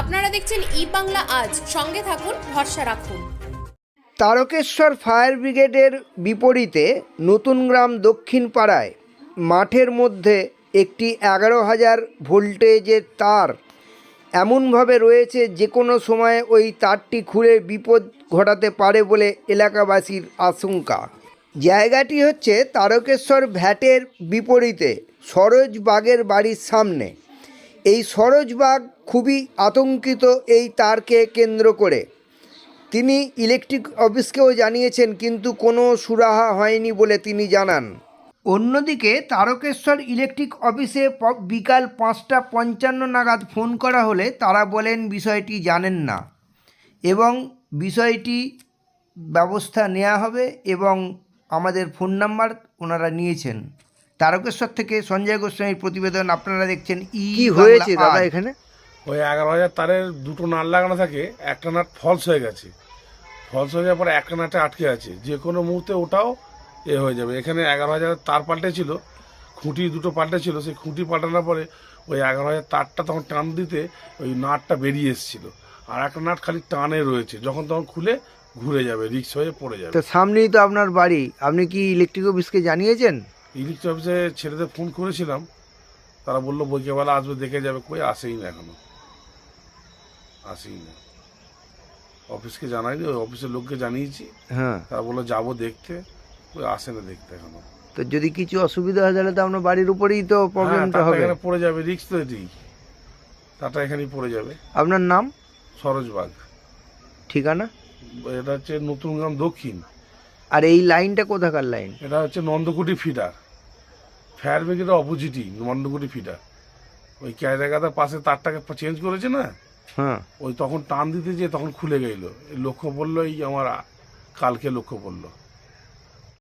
আপনারা দেখছেন ই বাংলা আজ। সঙ্গে থাকুন, ভরসা রাখুন। তারকেশ্বর ফায়ার ব্রিগেডের বিপরীতে নতুন গ্রাম দক্ষিণ পাড়ায় মাঠের মধ্যে একটি এগারো হাজার ভোল্টেজের তার। এমনভাবে রয়েছে যে কোনো সময় ওই তারটি খুঁড়ে বিপদ ঘটাতে পারে বলে এলাকাবাসীর আশঙ্কা। জায়গাটি হচ্ছে তারকেশ্বর ভ্যাটের বিপরীতে সরোজবাগের বাড়ির সামনে। এই সরোজবাগ খুবই আতঙ্কিত এই তারকে কেন্দ্র করে। তিনি ইলেকট্রিক অফিসকেও জানিয়েছেন, কিন্তু কোনো সুরাহা হয়নি বলে তিনি জানান। অন্যদিকে তারকেশ্বর ইলেকট্রিক অফিসে বিকাল পাঁচটা পঞ্চান্ন নাগাদ ফোন করা হলে তারা বলেন, বিষয়টি জানেন না এবং বিষয়টি ব্যবস্থা নেওয়া হবে এবং আমাদের ফোন নাম্বার ওনারা নিয়েছেন। তারকেশ্বর থেকে সঞ্জয় গোস্বামীর প্রতিবেদন আপনারা দেখছেন ই কি হয়েছে দাদা এখানে? ওই এগারো হাজার তারের দুটো নাট লাগানো থাকে একটা নাট ফলস হয়ে গেছে। ফলস হয়ে যাওয়ার পর একটা নাটে আটকে আছে। যে কোনো মুহূর্তে ওটাও এ হয়ে যাবে। এখানে এগারো হাজার তার পাল্টেছিল খুঁটি দুটো পাল্টেছিল সেই খুঁটি পাল্টানোর পরে ওই এগারো হাজার তারটা তখন টান দিতে ওই নাটটা বেরিয়ে এসেছিল। আর একটা নাট খালি টানে রয়েছে যখন তখন খুলে ঘুরে যাবে রিক্স হয়ে পড়ে যাবে। তো সামনেই তো আপনার বাড়ি। আপনি কি ইলেকট্রিক অফিসকে জানিয়েছেন? ইলেকট্রিক অফিসে ছেলেদের ফোন করেছিলাম। তারা বলল বৈকেবেলা আসবে দেখে যাবে। কই আসেই না এখনও। আসেই না। অফিসকে জানাইনি ওই অফিসের লোককে জানিয়েছি। হ্যাঁ। তারা বলল যাব দেখতে। কই আসে না দেখতে এখনও। তো যদি কিছু অসুবিধা হয় তাহলে তো আপনার বাড়ির উপরেই তো হ্যাঁ, প্রবলেমটা হবে। এখানে পড়ে যাবে রিক্স তো এটি তারটা এখানেই পড়ে যাবে। আপনার নাম? সরোজবাগ ঠিকানা? এটা হচ্ছে নতুন গ্রাম দক্ষিণ। আর এই লাইনটা কোথাকার লাইন? এটা হচ্ছে নন্দকুটি ফিডার। ফায়ার ব্রিগেডের অপোজিটই মন্ডগুড়ি ফিটা। ওই ক্যারেগাদার পাশে তারটাকে চেঞ্জ করেছে না? হ্যাঁ। ওই তখন টান দিতে যে তখন খুলে গেল। লক্ষ্য পড়ল এই আমার কালকে লক্ষ্য পড়ল।